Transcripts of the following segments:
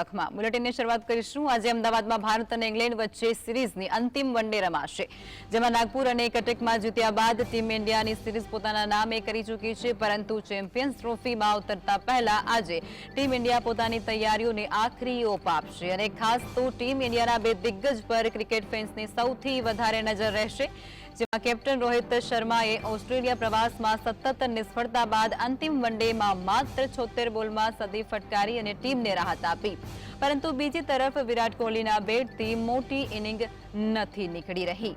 લખમાં બુલેટિનની શરૂઆત કરીશું. આજે અમદાવાદમાં ભારત અને ઇંગ્લેન્ડ વચ્ચે સિરીઝની અંતિમ વનડે રમાશે. જેમાં નાગપુર અને કટકમાં જીત્યા બાદ ટીમ ઇન્ડિયાની સિરીઝ પોતાના નામે કરી ચૂકી છે, પરંતુ ચેમ્પિયન્સ ટ્રોફીમાં ઉતરતા પહેલા આજે ટીમ ઇન્ડિયા પોતાની તૈયારીઓને આખરી ઓપ આપશે. અને ખાસ તો ટીમ ઇન્ડિયાના બે દિગ્ગજ પર ક્રિકેટ ફેન્સની સૌથી વધારે નજર રહેશે. જેમાં કેપ્ટન રોહિત શર્માએ ઓસ્ટ્રેલિયા પ્રવાસમાં સતત નિષ્ફળતા બાદ અંતિમ વનડેમાં માત્ર છોતેર બોલમાં સદી ફટકારી અને ટીમને રાહત આપી. પરંતુ બીજી તરફ વિરાટ કોહલીના બેટથી મોટી ઇનિંગ નથી નીકળી રહી.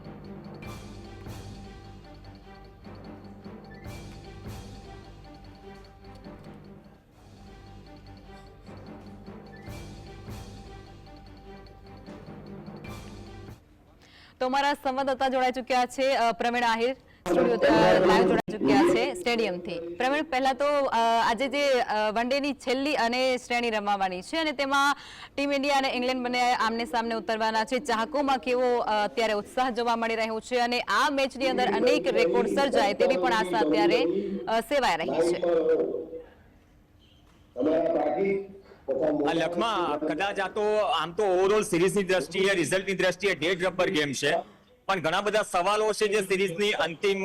તો અમારા સંવાદદાતા જોડાઈ ચૂક્યા છે પ્રવીણ આહિર. સ્ટુડિયો લાઈવ જોડાઈ ચૂક્યા છે સ્ટેડિયમથી. પ્રવીણ પહેલા તો આજે જે વન ડેની છેલ્લી અને શ્રેણી રમાવાની છે અને તેમાં ટીમ ઇન્ડિયા અને ઇંગ્લેન્ડ બંને આમને સામને ઉતરવાના છે. ચાહકોમાં કેવો અત્યારે ઉત્સાહ જોવા મળી રહ્યો છે અને આ મેચની અંદર અનેક રેકોર્ડ સર્જાય તેવી પણ આશા અત્યારે સેવાઈ રહી છે. લખમાં કદાચ આ તો આમ તો ઓવરઓલ સિરીઝની દ્રષ્ટિએ રિઝલ્ટની દ્રષ્ટિએ ડેડ રબર ગેમ છે. પણ ઘણા બધા સવાલો છે જે સિરીઝની અંતિમ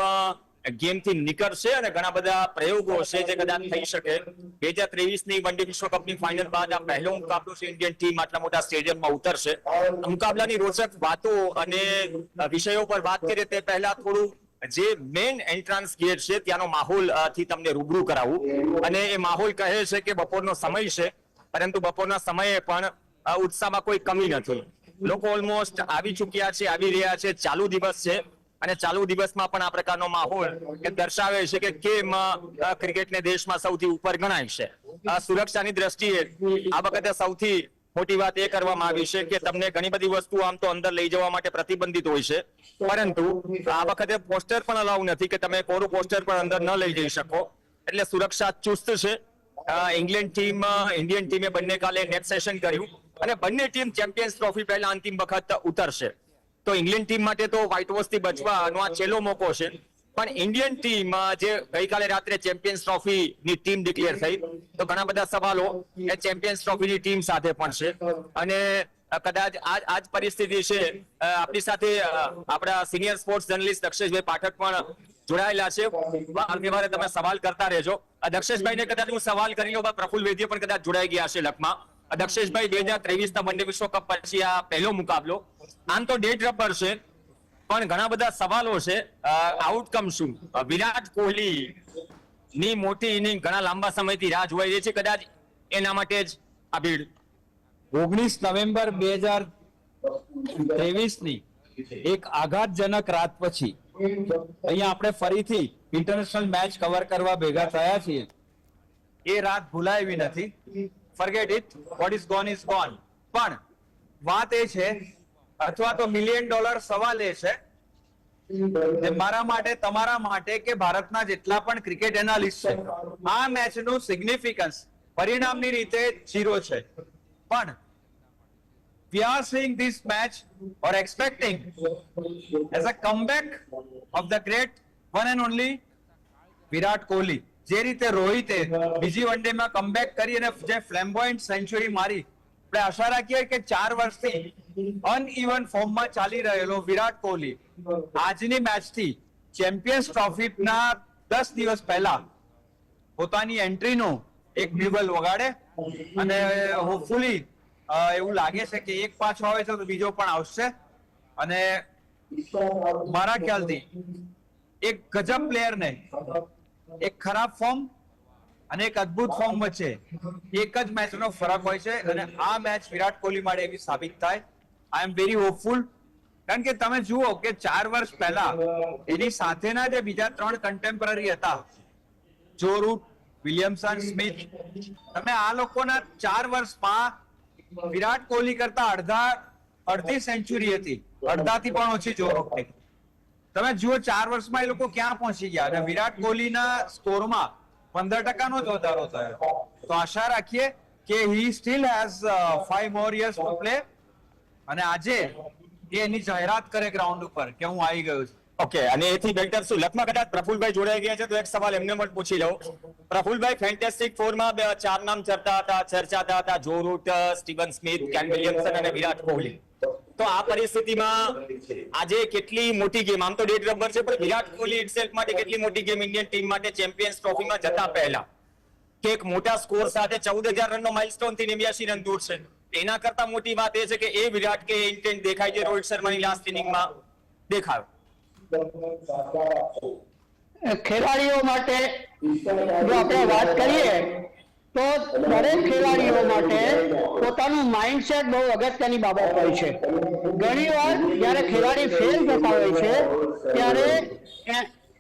ગેમથી નીકળશે અને ઘણા બધા પ્રયોગો છે જે કદાચ થઈ શકે. બે હજાર ત્રેવીસની વન ડે વિશ્વકપની ફાઇનલ બાદ આ પહેલો મુકાબલો છે ઇન્ડિયન ટીમ આટલા મોટા સ્ટેડિયમમાં ઉતરશે. મુકાબલાની રોચક વાતો અને વિષયો પર વાત કરીએ તે પહેલા થોડું, જે મેઇન એન્ટ્રાન્સ ગેટ છે ત્યાંનો માહોલથી તમને રૂબરૂ કરાવું. અને એ માહોલ કહે છે કે બપોરનો સમય છે. પરંતુ બપોરના સમયે પણ ઉત્સાહમાં કોઈ કમી નથી. લોકો ઓલમોસ્ટ આવી ચૂક્યા છે, આવી રહ્યા છે. ચાલુ દિવસ છે અને ચાલુ દિવસમાં પણ આ પ્રકારનો માહોલ એ દર્શાવે છે કે કેમ ક્રિકેટને દેશમાં સૌથી ઉપર ગણાય છે. સુરક્ષાની દ્રષ્ટિએ આ વખતે સૌથી મોટી વાત એ કરવામાં આવી છે કે તમને ઘણી બધી વસ્તુ આમ તો અંદર લઈ જવા માટે પ્રતિબંધિત હોય છે. પરંતુ આ વખતે પોસ્ટર પણ અલાઉ નથી કે તમે કોરું પોસ્ટર પણ અંદર ન લઈ જઈ શકો. એટલે સુરક્ષા ચુસ્ત છે. ઇંગ્લેન્ડ ટીમ ઇન્ડિયન ટીમે બંને કાલે નેટ સેશન કર્યું અને બંને ટીમ ચેમ્પિયન્સ ટ્રોફી પહેલા અંતિમ વખત ઉતરશે. તો ઇંગ્લેન્ડ ટીમ માટે તો વ્હાઇટ વોશથી બચવાનો આ છેલ્લો મોકો છે. પણ ઇન્ડિયન ટીમ જે ગઈકાલે રાત્રે ચેમ્પિયન્સ ટ્રોફી ની ટીમ ડિક્લેર થઈ, તો ઘણા બધા સવાલો એ ચેમ્પિયન્સ ટ્રોફી ની ટીમ સાથે પણ છે. અને કદાચ આજ આજ પરિસ્થિતિ છે. આપણી સાથે આપણા સિનિયર સ્પોર્ટ્સ જર્નલિસ્ટ દક્ષેશભાઈ પાઠક પણ જોડાયેલા છે. વાર તમે સવાલ કરતા રહેજો. દક્ષેશભાઈને કદાચ હું સવાલ કરી લઉં પ્રફુલ વૈદ્ય પણ કદાચ જોડાઈ ગયા છે લખમાં. દક્ષેશભાઈ, બે હજાર ત્રેવીસ ના વનડે વિશ્વકપ પછી આ પહેલો મુકાબલો. આમ તો ડેટ રબર છે, પણ ઘણા બધા સવાલો છે. આઉટકમ શું? વિરાટ કોહલી ની મોટી ઇનિંગ ઘણા લાંબા સમયથી રાહ જોવાઈ રહી છે. કદાચ એના માટે જ આ ભીડ ઓગણીસ નવેમ્બર બે હજાર ત્રેવીસની એક આઘાતજનક રાત પછી અહીંયા આપણે ફરીથી ઇન્ટરનેશનલ મેચ કવર કરવા ભેગા થયા છીએ. એ રાત ભૂલાવી નથી. Forget it what is gone is gone પણ વાત એ છે, અથવા તો મિલિયન ડોલર સવાલ એ છે મારા માટે, તમારા માટે કે ભારતના જેટલા પણ ક્રિકેટ એનાલિસ્ટ છે, આ મેચનું સિગ્નિફિકન્સ પરિણામની રીતે ઝીરો છે. પણ we are seeing this match or expecting as a comeback of the great one and only Virat Kohli જે રીતે રોહિતે બીજી વન ડે માં કમબેક કરી અને જે ફ્લેમ્બોયન્ટ સેન્ચુરી મારી, આપણે આશા રાખીએ કે ચાર વર્ષથી અનઇવન ફોર્મમાં ચાલી રહેલો વિરાટ કોહલી આજની મેચથી ચેમ્પિયન્સ ટ્રોફીના દસ દિવસ પહેલા પોતાની એન્ટ્રીનો એક બ્યુગલ વગાડે અને હોપફુલી એવું લાગે છે કે એક પાછો આવે છે તો બીજો પણ આવશે. અને મારા ખ્યાલથી એક ગજબ પ્લેયરને એક ખરાબ ફોર્મ અને એક અદ્ભુત ફોર્મ વચ્ચે એક જ મેચનો ફરક હોય છે અને આ મેચ વિરાટ કોહલી માટે એવી સાબિત થાય. આઈ એમ વેરી હોપફુલ કારણ કે તમે જુઓ કે ચાર વર્ષ પહેલા એની સાથેના જે બીજા ત્રણ કન્ટેમ્પરરી હતા. Joe route Williamson Smith. તમે આ લોકોના ચાર વર્ષમાં વિરાટ કોહલી કરતા અડધા, અડધી સેન્ચુરી હતી. અડધાથી પણ ઓછી જો તમે જુઓ ચાર વર્ષમાં એ લોકો ક્યાં પહોંચી ગયા? અને વિરાટ કોહલીના સ્કોરમાં પંદર ટકાનો જ વધારો થયો. તો આશા રાખીએ કે he still has five more years to play અને આજે એની જાહેરાત કરે ગ્રાઉન્ડ ઉપર કે હું આવી ગયો છું. ઓકે અને એથી બેટર શું? લખમાં કદાચ પ્રફુલભાઈ જોડાઈ ગયા છે, તો એક સવાલ એમને પણ પૂછી લઉં. પ્રફુલભાઈ ફેન્ટેસ્ટિક ફોરમાં બે ચાર નામ ચર્ચા હતા ચર્ચાતા હતા Joe Root Steven Smith Kane Williamson અને વિરાટ કોહલી. તો આ પરિસ્થિતિમાં આજે કેટલી મોટી ગેમ આમ તો ડેટ રબર છે, પણ વિરાટ કોહલી ઇટસેલ્ફ માટે કેટલી મોટી ગેમ ઇન્ડિયન ટીમ માટે ચેમ્પિયન્સ ટ્રોફીમાં જતા પહેલા? કે એક મોટા સ્કોર સાથે ચૌદ હજાર રનનો માઇલસ્ટોનથી નેવ્યાસી રન દૂર છે. એના કરતા મોટી વાત એ છે કે એ વિરાટ કે ઇન્ટેન્ટ દેખાય છે રોહિત શર્માની લાસ્ટ ઇનિંગમાં દેખાયો. ખેલાડીઓ માટે જો આપણે વાત કરીએ, તો દરેક ખેલાડીઓ માટે પોતાનું માઇન્ડસેટ બહુ અગત્યની બાબત હોય છે. ઘણી વાર જ્યારે ખેલાડી ફેલ થતા હોય છે, ત્યારે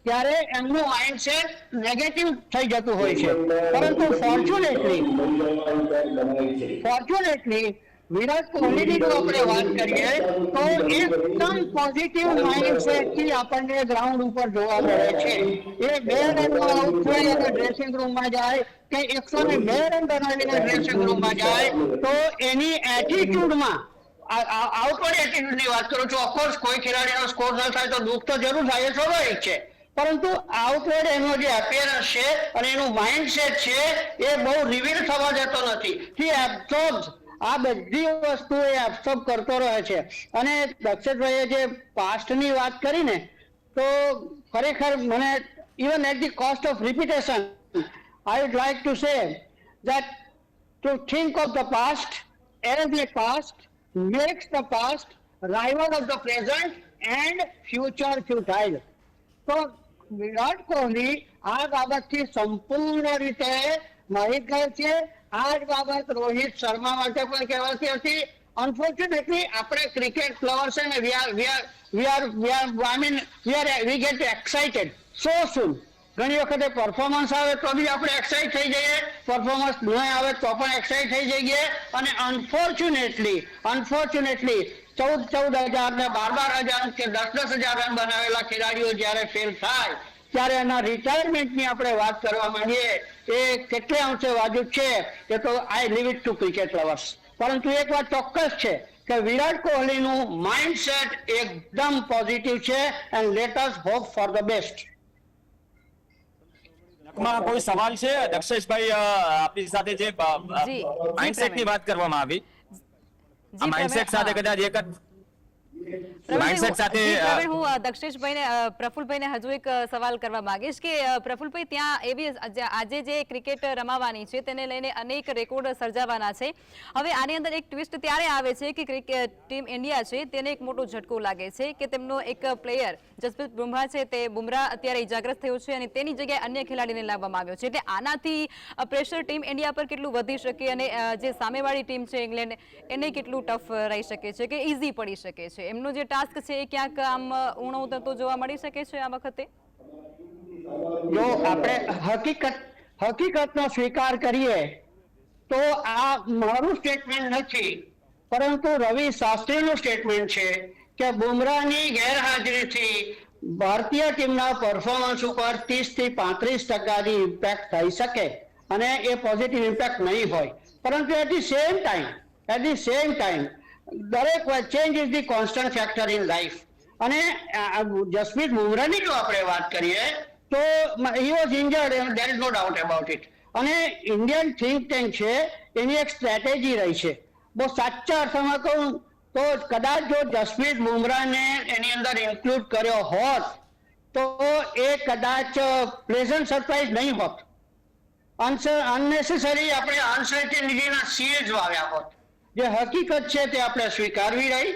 ત્યારે એમનું માઇન્ડસેટ નેગેટિવ થઈ જતું હોય છે. પરંતુ ફોર્ચ્યુનેટલી ફોર્ચ્યુનેટલી વિરાટ કોહલીની જો આપણે વાત કરીએ, તો એકદમ પોઝિટિવ માઇન્ડસેટથી આપણને ગ્રાઉન્ડ ઉપર જોવા મળે છે. એ બે રનમાં આઉટ થઈ અને ડ્રેસિંગ રૂમમાં જાય, કે એકસો ને બે રન બનાવીને ડ્રેસિંગ રૂમમાં જાય, તો એની એટીટ્યુડમાં આઉટવર્ડ એટીટ્યુડની વાત કરું છું. ઓફકોર્સ કોઈ ખેલાડીનો સ્કોર ન થાય તો દુઃખ તો જરૂર થાય એ સ્વાભાવિક છે. પરંતુ આઉટવર્ડ એનો જે અપિયરન્સ છે અને એનું માઇન્ડસેટ છે, એ બહુ રિવીલ થવા જતો નથી. હી એબ્સોર્બ્સ આ બધી વસ્તુ એ એબ્સોર્બ કરતો રહે છે અને દક્ષિતભાઈએ જે પાસ્ટની વાત કરી ને, તો ખરેખર મને even at the cost of repetition I would like to say that to think of the past as the past makes the past rival of the present and future futile. તો વિરાટ કોહલી આ બાબતથી સંપૂર્ણ રીતે માહિતગાર છે આ જ બાબત રોહિત શર્મા માટે પણ કહેવાતી હતી. અનફોર્ચ્યુનેટલી આપણે ક્રિકેટ પ્લેયર્સ ને we are we are we are we are I mean we are we get excited so soon ઘણી વખતે પરફોર્મન્સ આવે તો બી આપણે એક્સાઇટ થઈ જઈએ. પરફોર્મન્સ ન આવે તો પણ એક્સાઇટ થઈ જઈએ. અને અનફોર્ચ્યુનેટલી અનફોર્ચ્યુનેટલી ચૌદ ચૌદ હજાર ને બાર બાર હજાર કે દસ દસ હજાર રન બનાવેલા ખેલાડીઓ જ્યારે ફેલ થાય ત્યારે એના રિટાયરમેન્ટની આપણે વાત કરવા માંડીએ એ કેટલે અંશે વાજુબ છે એ તો I leave it to cricket lovers પરંતુ એક વાત ચોક્કસ છે કે વિરાટ કોહલીનું માઇન્ડસેટ એકદમ પોઝિટિવ છે and let us hope for the બેસ્ટમાં કોઈ સવાલ છે? દક્ષેશભાઈ આપની સાથે જે જી, જી, માઇન્ડસેટની વાત કરવામાં આવી. આ જી, માઇન્ડસેટ સાથે કદાચ એક જ સાથે, હું દક્ષેશભાઈને પ્રફુલભાઈને હજુ એક સવાલ કરવા માંગીશ કે પ્રફુલભાઈ ત્યાં એવી આજે- આજે જે ક્રિકેટ રમાવાની છે તેને લઈને અનેક રેકોર્ડ સર્જાવાના છે. હવે આની અંદર એક ટ્વિસ્ટ ત્યારે આવે છે કે ક્રિકેટ ટીમ ઇન્ડિયા છે તેને એક મોટો ઝટકો લાગે છે કે તેમનો એક પ્લેયર જસપ્રીત બુમરાહ છે તે બુમરાહ અત્યારે ઇજાગ્રસ્ત થયો છે અને તેની જગ્યાએ અન્ય ખેલાડીને લાવવામાં આવ્યો છે. એટલે આનાથી પ્રેશર ટીમ ઇન્ડિયા પર કેટલું વધી શકે અને જે સામેવાળી ટીમ છે ઇંગ્લેન્ડ એને કેટલું ટફ રહી શકે છે કે ઇઝી પડી શકે છે? એમનો જે ટાસ્ક છે એ ક્યાંક આમ ઊણો ઉતરતો જોવા મળી શકે છે આ વખતે? જો આપણે હકીકત, હકીકતનો સ્વીકાર કરીએ, તો આ મારું સ્ટેટમેન્ટ નથી. પરંતુ રવિ શાસ્ત્રીનું સ્ટેટમેન્ટ છે કે બુમરાહની ગેરહાજરીથી ભારતીય ટીમના પરફોર્મન્સ ઉપર 30 થી પાંત્રીસ ટકાની ઇમ્પેક્ટ થઈ શકે અને એ પોઝિટિવ ઇમ્પેક્ટ નહીં હોય. પરંતુ at the same time at the same time દરેક change is the constant factor in life અને જસપ્રીત બુમરાની જો આપણે વાત કરીએ, તો he was injured there is no doubt about it અને ઇન્ડિયન થિંક ટેન્ક છે, એની એક સ્ટ્રેટેજી રહી છે. બહુ સાચા અર્થમાં કહું, તો કદાચ જો જસપ્રીત બુમરાને એની અંદર ઇન્ક્લુડ કર્યો હોત, તો એ કદાચ પ્લેઝન્ટ સરપ્રાઇઝ નહીં હોત. અનનેસેસરી આપણે અનસર્ટિનિટીના જ વાવ્યા હોત. જે હકીકત છે તે આપણે સ્વીકારવી રહી.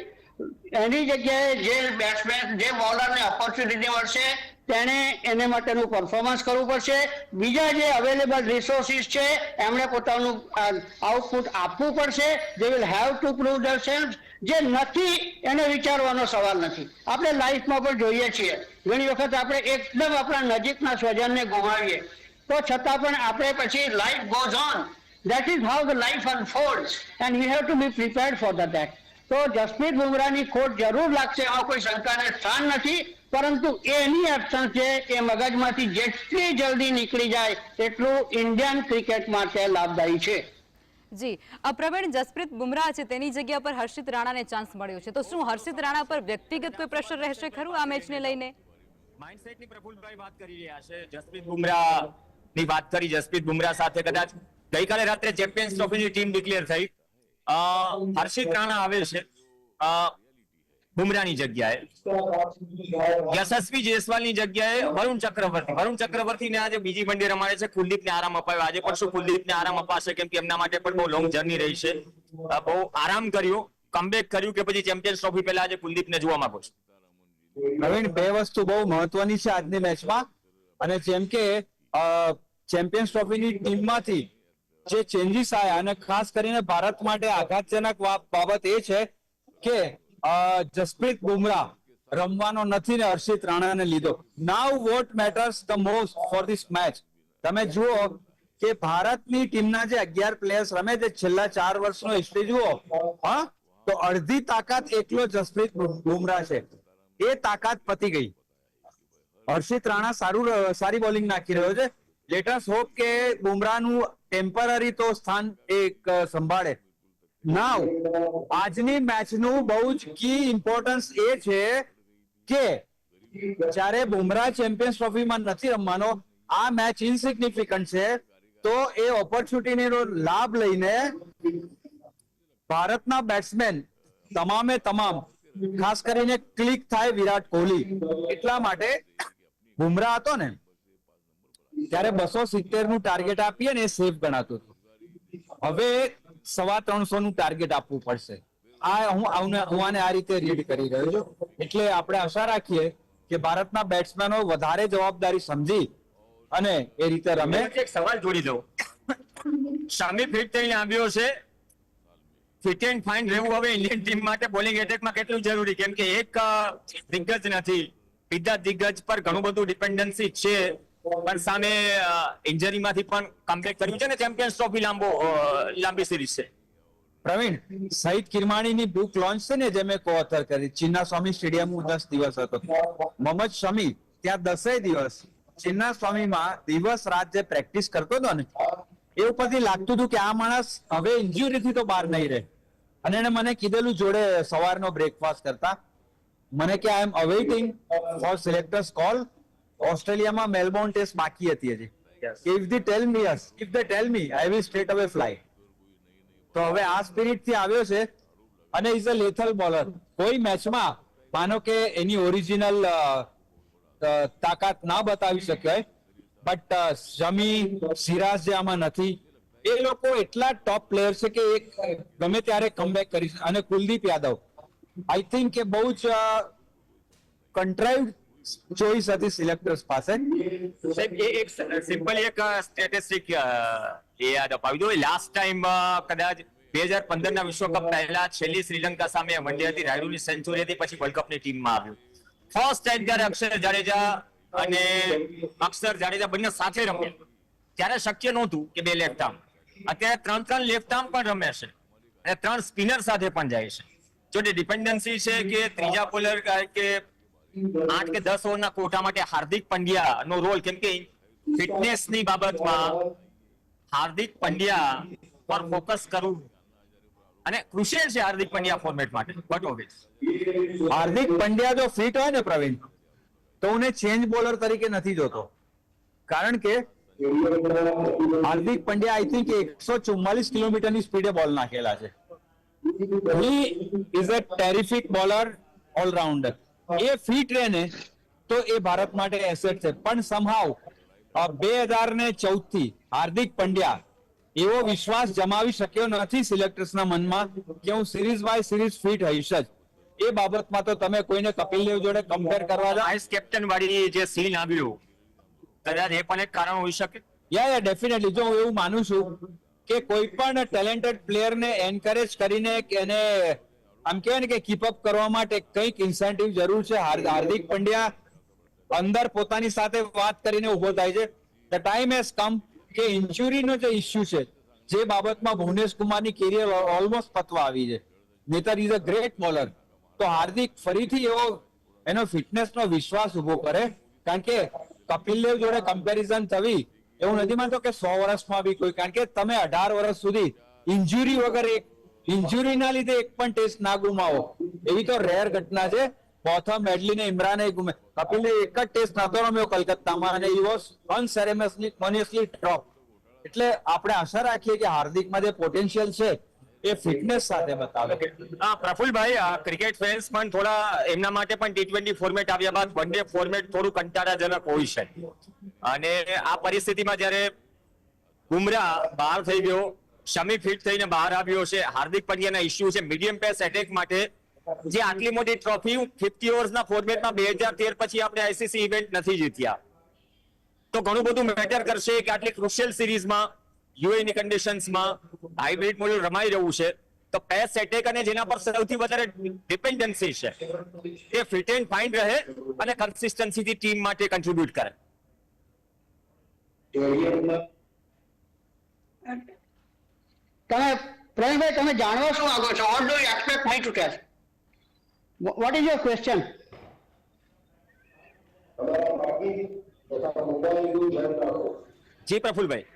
એની જગ્યાએ જે બેટ્સમેન જે બોલરને ઓપોર્ચ્યુનિટી મળશે, તેણે એને માટેનું પરફોર્મન્સ કરવું પડશે. બીજા જે અવેલેબલ રિસોર્સિસ છે, એમણે પોતાનું આઉટપુટ આપવું પડશે. જે will have to prove themselves જે નથી, એને વિચારવાનો સવાલ નથી. આપણે લાઈફમાં પણ જોઈએ છીએ. ઘણી વખત આપણે એકદમ આપણા નજીકના સ્વજનને ગુમાવીએ. તો છતાં પણ આપણે પછી life goes on That is how the life unfolds and we have to be prepared for the that. તો જસપ્રીત બુમરાની ખોટ જરૂર લાગશે એમાં કોઈ શંકાને સ્થાન નથી પરંતુ એની એબસન્સ છે એ મગજમાંથી જેટલી જલ્દી નીકળી જાય એટલું ઇન્ડિયન ક્રિકેટ માટે લાભદાયી છે. જી પ્રવીણ જસપ્રીત બુમરાહ છે તેની જગ્યા પર હર્ષિત રાણાને ચાન્સ મળ્યો છે. તો શું હર્ષિત રાણા પર વ્યક્તિગત કોઈ પ્રેશર રહેશે ખરું આ મેચને લઈને? માઇન્ડસેટની પ્રફુલભાઈ વાત કરી રહ્યા છે. જસપ્રીત બુમરાહની વાત કરી જસપ્રીત બુમરાહ સાથે કદાચ ગઈકાલે રાત્રે ચેમ્પિયન્સ ટ્રોફીની ટીમ ડિક્લેર થઈ. હર્ષિત રાણા આવે છે. બુમરાની જગ્યાએ. યશસ્વી જયસ્વાલની જગ્યાએ વરુણ ચક્રવર્તી. વરુણ ચક્રવર્તીને આજે બીજી વનડે રમાડે છે. કુલદીપને આરામ અપાયો. આજે પણ શું કુલદીપને આરામ અપાશે કેમ કે એમના માટે પણ બહુ લોંગ જર્ની રહી છે. બહુ આરામ કર્યો. કમબેક કર્યું કે પછી ચેમ્પિયન્સ ટ્રોફી પહેલા આજે કુલદીપને જોવા માંગો છો? નવીન બે વસ્તુ બહુ મહત્વની છે આજની મેચમાં અને જેમ કે ચેમ્પિયન્સ ટ્રોફીની ટીમમાંથી જે ચેન્જીસ આવ્યા અને ખાસ કરીને ભારત માટે આઘાતજનક બાબત એ છે કે જસપ્રીત બુમરાહ રમવાનો નથી ને હર્ષિત રાણાને લીધો. Now what matters the most for this match તમે જુઓ કે ભારતની ટીમના જે અગિયાર પ્લેયર્સ રમે છે, છેલ્લા ચાર વર્ષનો હિસ્ટ્રી જુઓ. હા? તો અડધી તાકાત એકલો જસપ્રીત બુમરાહ છે. એ તાકાત પતી ગઈ. હર્ષિત રાણા સારું સારી બોલિંગ નાખી રહ્યો છે. લેટસ હોપ કે બુમરાહનું ટેમ્પરરી તો સ્થાન એક સંભાળે. નાવ આજની મેચનું બહુ જ કી ઇમ્પોર્ટન્સ એ છે કે જ્યારે બુમરાહ ચેમ્પિયન્સ ટ્રોફીમાં નથી રમવાનો, આ મેચ ઇનસિગ્નિફિકન્ટ છે, તો એ ઓપોર્ચ્યુનિટીનો લાભ લઈને ભારતના બેટ્સમેન તમામે તમામ, ખાસ કરીને ક્લિક થાય વિરાટ કોહલી. એટલા માટે બુમરાહ હતો ને ત્યારે બસો સિત્તેરનું ટાર્ગેટ આપીએ ને એ સેફ ગણાતું હતું. હવે સવા ત્રણસો નું ટાર્ગેટ આપવું પડશે. આ હું આવને હું આને આ રીતે રીડ કરી રહ્યો છું. એટલે આપણે આશા રાખીએ કે ભારતના બેટ્સમેનો વધારે જવાબદારી સમજી અને એ રીતે રમે. એક સવાલ જોડી દઉં. સામી ફિટ થઈને આવ્યો છે. ફિટ એન્ડ ફાઇન રહેવું હવે ઇન્ડિયન ટીમ માટે બોલિંગ એટેકમાં કેટલું જરૂરી? કેમ કે એક દિગ્ગજ નથી. બીજા દિગ્ગજ પર ઘણું બધું ડિપેન્ડન્સી છે. પણ સામે ઇન્જરીમાંથી પણ કમબેક કર્યું છે ને ચેમ્પિયન્સ ટ્રોફી લાંબો લાંબી સિરીઝ છે. પ્રવીણ, સહિત કિરમાણીની બુક લોન્ચ છે ને જે મેં કો ઓથર કરી. ચિન્ના સ્વામી સ્ટેડિયમ દસ દિવસ હતો. મોહમ્મદ શમી, ત્યાં દસેય દિવસ ચિન્ના સ્વામીમાં દિવસ રાત જે પ્રેક્ટિસ કરતો હતો ને, એ ઉપરથી લાગતું હતું કે આ માણસ હવે ઇન્જ્યુરીથી તો બહાર નહીં રહે. અને એને મને કીધેલું જોડે સવારનો બ્રેકફાસ્ટ કરતા. મને કે I am awaiting for selectors call ઓસ્ટ્રેલિયામાં મેલબોર્ન ટેસ્ટ બાકી હતી હજી. If the tell me yes if they tell me I will straight away fly તો હવે આ સ્પિરિટથી આવ્યો છે અને ઇઝ અ લેથલ બોલર કોઈ મેચમાં માનો કે એની ઓરિજિનલ તાકાત ના બતાવી શક્યો બટ શમી સિરાજ જે આમાં નથી એ લોકો એટલા ટોપ પ્લેયર છે કે એક ગમે ત્યારે કમબેક કરી અને કુલદીપ યાદવ. આઈ થિંક કે બહુ જ કન્ટ્રાઈવ ચોઈસ હતી સિલેક્ટર્સ પાસે. સાહેબ, એ એક સિમ્પલ એક સ્ટેટિસ્ટિક એ યાદ અપાવી દો. લાસ્ટ ટાઈમ કદાચ બે હજાર પંદર ના વિશ્વકપ પહેલા છેલ્લી શ્રીલંકા સામે વનડે હતી, રાયડુની સેન્ચુરી હતી, પછી વર્લ્ડ કપની ટીમમાં આવ્યું. ફર્સ્ટ ટાઈમ જ્યારે અક્ષર જાડેજા અને અક્ષર જાડેજા બંને સાથે રમ્યા ત્યારે શક્ય નહોતું કે બે લેફ્ટ આર્મ અત્યારે ત્રણ ત્રણ લેફ્ટ આર્મ પણ રમે છે. અને ત્રણ સ્પિનર સાથે પણ જાય છે. જો ડિપેન્ડન્સી છે કે ત્રીજા બોલર કે આઠ કે દસ ઓવરના કોટા માટે હાર્દિક પંડ્યા નો રોલ કેમ કે ફિટનેસની બાબતમાં હાર્દિક પંડ્યા પર ફોકસ કરવું અને ક્રુશિયલ છે હાર્દિક પંડ્યા ફોર્મેટ માટે વોટ ઓબ્વિયસ હાર્દિક પંડ્યા જો ફિટ હોય ને પ્રવીણ તો હું ચેન્જ બોલર તરીકે નથી જોતો. કારણ કે હાર્દિક પંડ્યા આઈ થિંક એકસો ચુમ્માલીસ કિલોમીટરની સ્પીડે બોલ નાખેલા છે. He is a terrific bowler allrounder A fit રહે તો એ ભારત માટે એસેટ છે. પણ સમહાવ બે હજાર ને ચૌદથી હાર્દિક પંડ્યા એવો વિશ્વાસ જમાવી શક્યો નથી સિલેક્ટર્સના મનમાં કે હું સિરીઝ બાય સિરીઝ ફિટ હઈશ જ. એ બાબતમાં તો તમે કોઈને કપિલ દેવ જોડે કમ્પેર કરવા જાઓ. વાઇસ કેપ્ટન વાળી જે સીન આવ્યું કદાચ એ પણ એક કારણ હોઈ શકે? યા યા ડેફિનેટલી જો હું એવું માનું છું કે કોઈ પણ ટેલેન્ટેડ પ્લેયરને એન્કરેજ કરીને એને આમ કહેવાય ને કે કીપ અપ કરવા માટે કંઈક ઇન્સેન્ટિવ જરૂર છે. હાર્દિક પંડ્યા અંદર પોતાની સાથે વાત કરીને ઊભો થાય છે. ધ ટાઈમ હેઝ કમ કે ઇન્જુરીનો જે ઇસ્યુ છે, જે બાબતમાં ભુવનેશ કુમારની કેરિયર ઓલમોસ્ટ પતવા આવી છે. Neither is a great bowler તો હાર્દિક ફરીથી એવો એનો ફિટનેસનો વિશ્વાસ ઊભો કરે. કારણ કે કપિલ દેવ જોડે કમ્પેરિઝન થવી, એવું નથી માનતો કે સો વર્ષમાં બી કોઈ કારણ કે તમે અઢાર વર્ષ સુધી ઇન્જુરી વગર એક ઇન્જુરીના લીધે એક પણ ટેસ્ટ ના ગુમાવો. એવી તો રેર ઘટના છે. બોથમ એડલી ને ઇમરાને ગુમે. કપિલે એક જ ટેસ્ટ નતો રમ્યો કલકત્તામાં અને ઈ વોઝ અનસેરેમોનિયસલી ડ્રોપ એટલે આપણે આશા રાખીએ કે હાર્દિકમાં જે પોટેન્શિયલ છે, એ ફિટનેસ સાથે બતાવે. હા, પ્રફુલભાઈ ક્રિકેટ ફેન્સ પણ થોડા એમના માટે પણ ટી ટ્વેન્ટી ફોર્મેટ આવ્યા બાદ વન ડે ફોર્મેટ થોડું કંટાળાજનક હોય છે. અને આ પરિસ્થિતિમાં જ્યારે બુમરાહ બહાર થઈ ગયો શમી ફિટ થઈને બહાર આવ્યો છે. હાર્દિક પંડ્યાના ઇસ્યુ છે. મીડિયમ પેસ એટેક માટે જે આટલી મોટી ટ્રોફી ફિફ્ટી ઓવર્સના ફોર્મેટમાં બે હજાર તેર પછી આપણે આઈસીસી ઇવેન્ટ નથી જીત્યા. તો ઘણું બધું મેટર કરશે કે આટલી ક્રુશિયલ સિરીઝમાં યુએની કન્ડિશન્સમાં હાઇબ્રિડ મોડ્યુલ રમાઈ રહ્યું છે. તો પેસ એટેક અને જેના પર સૌથી વધારે ડિપેન્ડન્સી છે. એ ફિટ એન્ડ ફાઇન રહે અને કન્સિસ્ટન્સીથી ટીમ માટે કન્ટ્રીબ્યુટ કરે. તમે પ્રવીણભાઈ તમે જાણવા શું માંગો છો? What do you expect me to tell what is your question જી પ્રફુલભાઈ.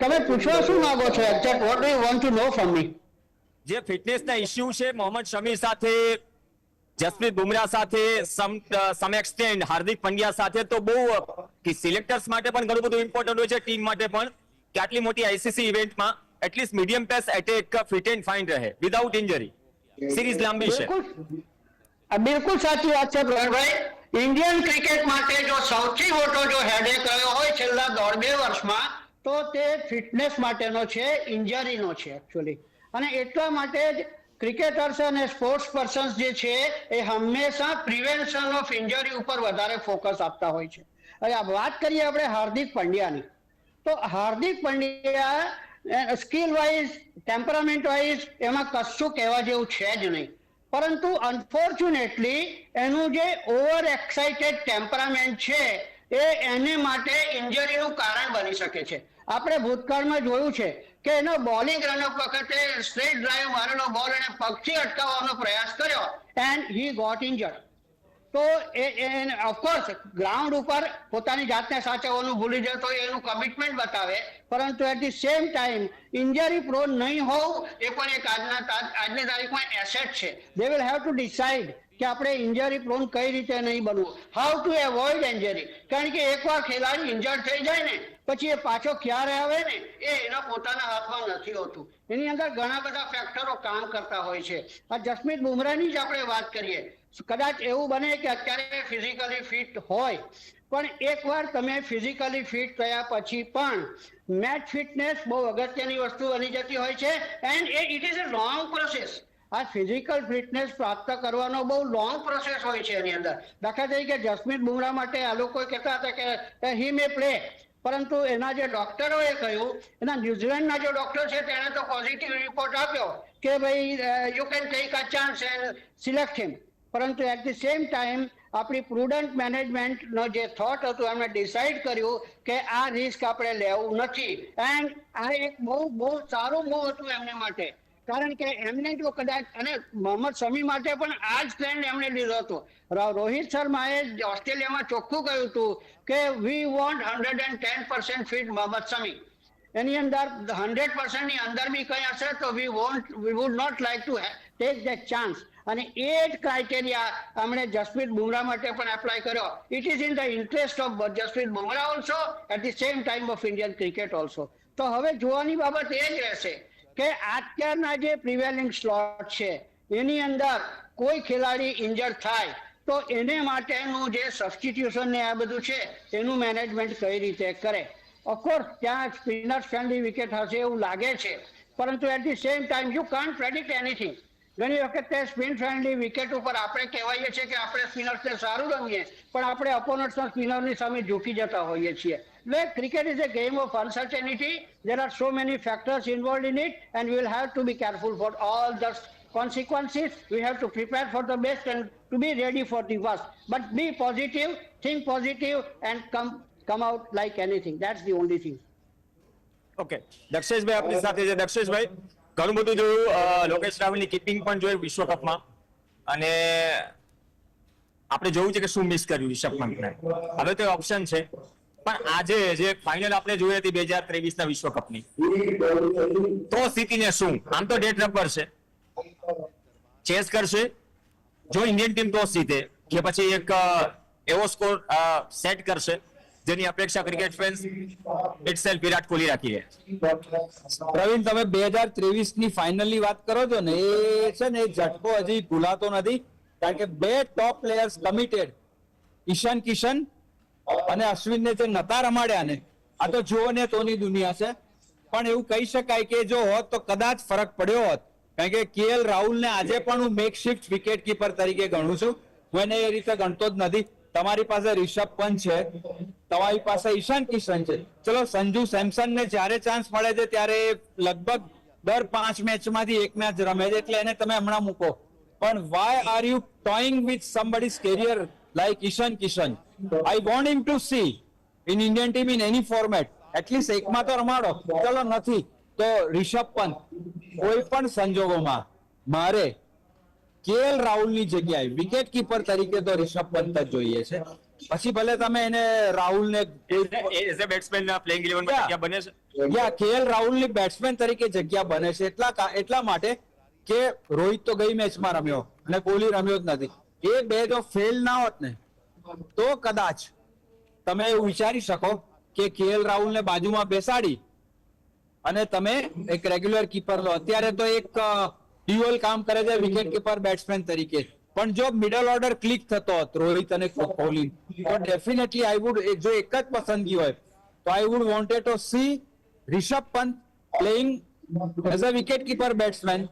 તમે પૂછવા શું માંગો છો? Exact what do you want to know from me જે ફિટનેસના ઇશ્યુ છે મોહમ્મદ શમી સાથે જસપ્રીત બુમરાહ સાથે સમ એક્સટેન્ડ હાર્દિક પંડ્યા સાથે તો બહુ સિલેક્ટર્સ માટે પણ ઘણું બધું ઇમ્પોર્ટન્ટ હોય છે ટીમ માટે પણ. કે મોટી આઈસીસી ઇવેન્ટમાં at least medium pace attack fit and fine રહે વિધાઉટ ઇન્જરી સિરીઝ લાંબી છે. બિલકુલ. સાચી વાત છે, પ્રવીણભાઈ. ઇન્ડિયન ક્રિકેટ માટે જો સૌથી મોટો જો હેડેક રહ્યો હોય છેલ્લા દોઢ બે વર્ષમાં, તો તે ફિટનેસ માટેનો છે ઇન્જરીનો છે એકચ્યુઅલી અને એટલા માટે જ ક્રિકેટર્સ અને સ્પોર્ટ્સ પર્સન્સ જે છે, એ હંમેશા પ્રિવેન્શન ઓફ ઇન્જરી ઉપર વધારે ફોકસ આપતા હોય છે. હવે વાત કરીએ આપણે હાર્દિક પંડ્યાની. તો Hardik Pandya skill wise temperament wise એમાં કશું કહેવા જેવું છે જ નહીં. પરંતુ અનફોર્ચ્યુનેટલી એનું જે ઓવર એક્સાઇટેડ ટેમ્પરામેન્ટ છે, એ એને માટે ઇન્જરીનું કારણ બની શકે છે. આપણે ભૂતકાળમાં જોયું છે કે એનો બોલિંગ રનઅપ વખતે સ્ટ્રેટ ડ્રાઈવ મારેલો બોલ એને પગથી અટકાવવાનો પ્રયાસ કર્યો એન્ડ હી ગોટ ઇન્જર્ડ તો એ ઓફકોર્સ ગ્રાઉન્ડ ઉપર પોતાની જાતને સાચવવાનું ભૂલી જતો તો એનું કમિટમેન્ટ બતાવે. પરંતુ at the same time injury prone નહીં હોવું એ પણ એક આજના, આજની તારીખમાં એસેટ છે. They will have to decide કે આપણે ઇન્જરી પ્રોન કઈ રીતે નહીં બનવું. હાઉ ટુ એવોઇડ ઇન્જરી કારણ કે એકવાર ખેલાડી ઇન્જર્ડ થઈ જાય ને પછી એ પાછો ક્યારે આવે ને? એ એના પોતાના હાથમાં નથી હોતું. એની અંદર ઘણા બધા ફેક્ટરો કામ કરતા હોય છે. આ જસમીત બુમરાની જ આપણે વાત કરીએ. કદાચ એવું બને કે અત્યારે ફિઝિકલી ફિટ હોય. પણ એકવાર તમે ફિઝિકલી ફિટ થયા પછી પણ મેચ ફિટનેસ બહુ અગત્યની વસ્તુ બની જતી હોય છે. And A it is a long process આ ફિઝિકલ ફિટનેસ પ્રાપ્ત કરવાનો બહુ લોંગ પ્રોસેસ હોય છે એની અંદર. દાખલા તરીકે જસમીત બુમરાહ માટે આ લોકો કહેતા હતા કે હી મે પ્લે પરંતુ એના જે ડોક્ટરોએ કહ્યું, એના ન્યુઝીલેન્ડના જે ડોક્ટર છે, તેણે તો પોઝિટિવ રિપોર્ટ આપ્યો કે ભાઈ you can take a chance and select him પરંતુ એટ ધી સેમ ટાઈમ આપણી પ્રુડન્ટ મેનેજમેન્ટનો જે થોટ હતું, એમણે ડિસાઇડ કર્યું કે આ રિસ્ક આપણે લેવું નથી. એન્ડ આ એક બહુ બહુ સારું મૂવ હતું એમને માટે. કારણ કે એમને જો કદાચ, અને મોહમ્મદ શમી માટે પણ આ જ ટ્રેન્ડ એમણે લીધો હતો. રોહિત શર્માએ ઓસ્ટ્રેલિયામાં ચોખ્ખું કહ્યું હતું કે we want hundred and ten percent fit Mohammed Shami. એની અંદર હંડ્રેડ પર્સન્ટની અંદર બી કંઈ હશે તો we want we would not like to take that chance અને એ જ ક્રાઇટેરિયા અમણે જસપ્રીત બુમરાહ માટે પણ એપ્લાય કર્યો. It is in the interest of Jasprit Bumrah also at the same time of Indian cricket also તો હવે જોવાની બાબત એ જ રહેશે કે અત્યારના જે પ્રિવેલિંગ સ્લોટ છે, એની અંદર કોઈ ખેલાડી ઇન્જર્ડ થાય, તો એને માટેનું જે સબસ્ટિટ્યુશન ને આ બધું છે, એનું મેનેજમેન્ટ કઈ રીતે કરે? ઓફકોર્સ ત્યાં સ્પિનર્સ ફ્રેન્ડલી વિકેટ હશે એવું લાગે છે, પરંતુ at the same time you can't predict anything ઘણી વખતે સ્પિન ફ્રેન્ડલી વિકેટ ઉપર આપણે કહેવાઈએ છીએ કે આપણે સ્પિનર્સને સારું રમીએ, પણ આપણે અપોનન્ટ્સના સ્પિનરની સામે ઝૂકી જતા હોઈએ છીએ. એટલે cricket is a game of uncertainty there are so many factors involve in it and we will have to be careful for all the consequences. We have to prepare for the best and to be ready for the worst. But be positive, think positive, and come come out like anything. That's the only thing. Okay Daksheshbhai આપણી સાથે છે દક્ષેશભાઈ ઘણું બધું જોયું. Lokesh રાહુલની keeping પણ જોયું વિશ્વકપમાં. અને આપણે જોયું છે કે શું મિસ કર્યું રિષભ પંતને. હવે તો ઓપ્શન છે. પણ આજે જે ફાઇનલ આપણે જોઈ હતી બે હજાર ત્રેવીસ ના વિશ્વકપની. તો સ્થિતિને શું? આમ તો ડેટ રબર છે. ચેસ કરશે. જો ઇન્ડિયન ટીમ ટોસ જીતે. કે પછી એક એવો સ્કોર સેટ કરશે. જેની અપેક્ષા cricket fans itself Virat Kohli રાખી રહ્યા પ્રવીણ, તમે બે હજાર ત્રેવીસની ફાઇનલની વાત કરો છો ને, એ છે ને ઝટકો હજી ભૂલાતો નથી, કારણ કે બે top players committed Ishan Kishan અને અશ્વિનને જે નતા રમાડ્યા ને, આ તો જુઓ ને, તોની દુનિયા છે. પણ એવું કહી શકાય કે જો હોત તો કદાચ ફરક પડ્યો હોત, કારણ કે કેએલ રાહુલ ને આજે પણ હું મેક શિફ્ટ વિકેટ કીપર તરીકે ગણું છું. હું એને એ રીતે ગણતો જ નથી. તમારી પાસે રિષભ પંત છે. તમારી પાસે ઈશાન કિશન છે. ચલો, સંજુ સેમસન ને જ્યારે ચાન્સ મળે છે, ત્યારે લગભગ દર પાંચ મેચમાંથી એક મેચ રમે છે. એટલે એને તમે હમણાં મૂકો. પણ why are you toying with somebody's career like Ishan Kishan? I want him to see in Indian team in any format at least એકમાં તો રમાડો. ચલો, નથી. તો રિષભ પંત, કોઈ પણ સંજોગોમાં મારે કેએલ રાહુલની જગ્યાએ વિકેટ કીપર તરીકે તો રિષભ પંત જ જોઈએ છે. પછી ભલે તમે એને રાહુલને એઝ અ બેટ્સમેન પ્લેઇંગ ઇલેવનમાં જગ્યા બને છે? યા કેએલ રાહુલની બેટ્સમેન તરીકે જગ્યા બને છે. એટલા એટલા માટે કે રોહિત તો ગઈ મેચમાં રમ્યો અને કોહલી રમ્યો જ નથી. એ બે જો ફેલ ના હોત ને તો કદાચ તમે એવું વિચારી શકો કે કેએલ રાહુલને બાજુમાં બેસાડી અને તમે એક રેગ્યુલર કીપર લો. અત્યારે તો એક ડ્યુઅલ કામ કરે છે વિકેટ કીપર બેટ્સમેન તરીકે. પણ જો મિડલ ઓર્ડર ક્લિક થતો હોત રોહિત અને કોહલી તો ડેફિનેટલી આઈ વુડ જો એક જ પસંદગી હોય તો I would wanted to see Rishabh Pant playing as a wicket keeper batsman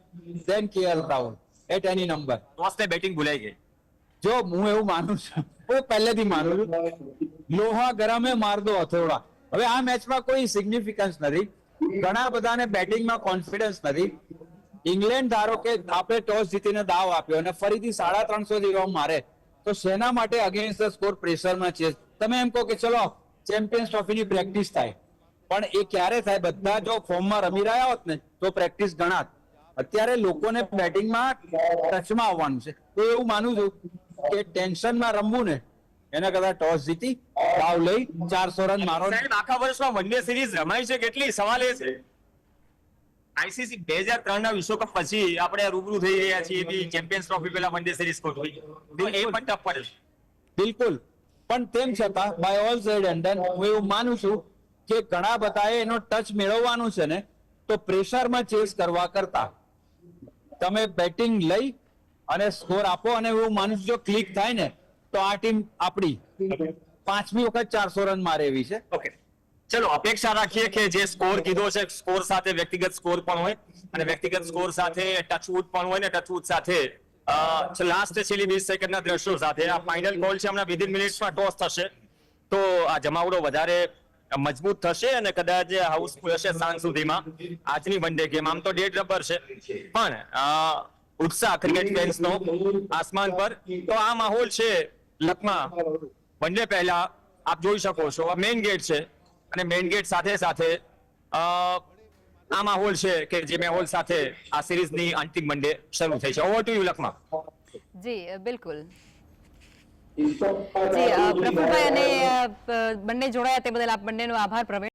કે KL Rahul at any number toss batting ભૂલાઈ ગઈ. જો હું એવું માનું છું હું પહેલેથી માનું છું લોહા ગરમે માર દો હથોડા હવે આ મેચમાં કોઈ સિગ્નિફિકન્સ નથી. ઘણા બધાને બેટિંગમાં કોન્ફિડન્સ નથી. ઇંગ્લેન્ડ ધારો કે આપણે ટોસ જીતીને દાવ આપ્યો અને ફરીથી સાડા ત્રણસો થી રન મારે, તો શેના માટે અગેન્સ્ટ ધ સ્કોર પ્રેશરમાં છે? તમે એમ કહો કે ચલો ચેમ્પિયન્સ ટ્રોફીની પ્રેક્ટિસ થાય. પણ એ ક્યારે થાય? બધા જો ફોર્મમાં રમી રહ્યા હોત ને, તો પ્રેક્ટિસ ગણાત. અત્યારે લોકોને બેટિંગમાં ટચમાં આવવાનું છે. તો એવું માનું છું કે ટેન્શનમાં રમવું ને, એના કરતા ટોસ જીતી, દાવ લઈ, ચારસો રન મારો. આખા વર્ષમાં વન ડે સિરીઝ રમાય છે, કેટલી? સવાલ એ છે. આઈસીસી બે હજાર ત્રણ ના વિશ્વકપ પછી આપણે રૂબરૂ થઈ રહ્યા છીએ એવી ચેમ્પિયન્સ ટ્રોફી પેલા વન ડે સિરીઝ ગોઠવી તો એ પણ ટફ પડે બિલકુલ. પણ તેમ છતાં by all said and done હું એવું માનું છું કે ઘણા બધાએ એનો ટચ મેળવવાનું છે ને તો પ્રેશરમાં ચેસ કરવા કરતા. તમે બેટિંગ લઈ અને સ્કોર આપો અને હું માનું જો ક્લિક થાય ને તો આ ટીમ આપણી પાંચમી વખત ચારસો રન મારે એવી છે. ઓકે ચલો, અપેક્ષા રાખીએ કે જે સ્કોર કીધો છે સ્કોર સાથે વ્યક્તિગત સ્કોર પણ હોય અને વ્યક્તિગત સ્કોર સાથે ટચવુડ પણ હોય ને ટચવુડ સાથે. લાસ્ટ છેલ્લી વીસ સેકન્ડના દ્રશ્યો સાથે. આ ફાઇનલ કોલ છે, હમણાં વિધિન મિનિટ્સમાં ટોસ થશે. તો આ જમાવડો વધારે મજબૂત થશે અને કદાચ હાઉસફુલ હશે સાંજ સુધીમાં. આજની વન ડે ગેમ આમ તો ડેડ રબર છે. પણ ઉત્સાહ ક્રિકેટ ફેન્સનો આસમાન પર. તો આ માહોલ છે, લખમાં. વન ડે પહેલા આપ જોઈ શકો છો. આ મેઇન ગેટ છે. અને મેઇન ગેટ સાથે સાથે આ માહોલ છે કે જે માહોલ સાથે આ સિરીઝની અંતિમ વન શરૂ થઈ છે. ઓવર ટુ યુ લખમાં. જી બિલકુલ. જી પ્રફુલભાઈ અને બંને જોડાયા તે બદલ આપ બંનેનો આભાર પ્રવીણ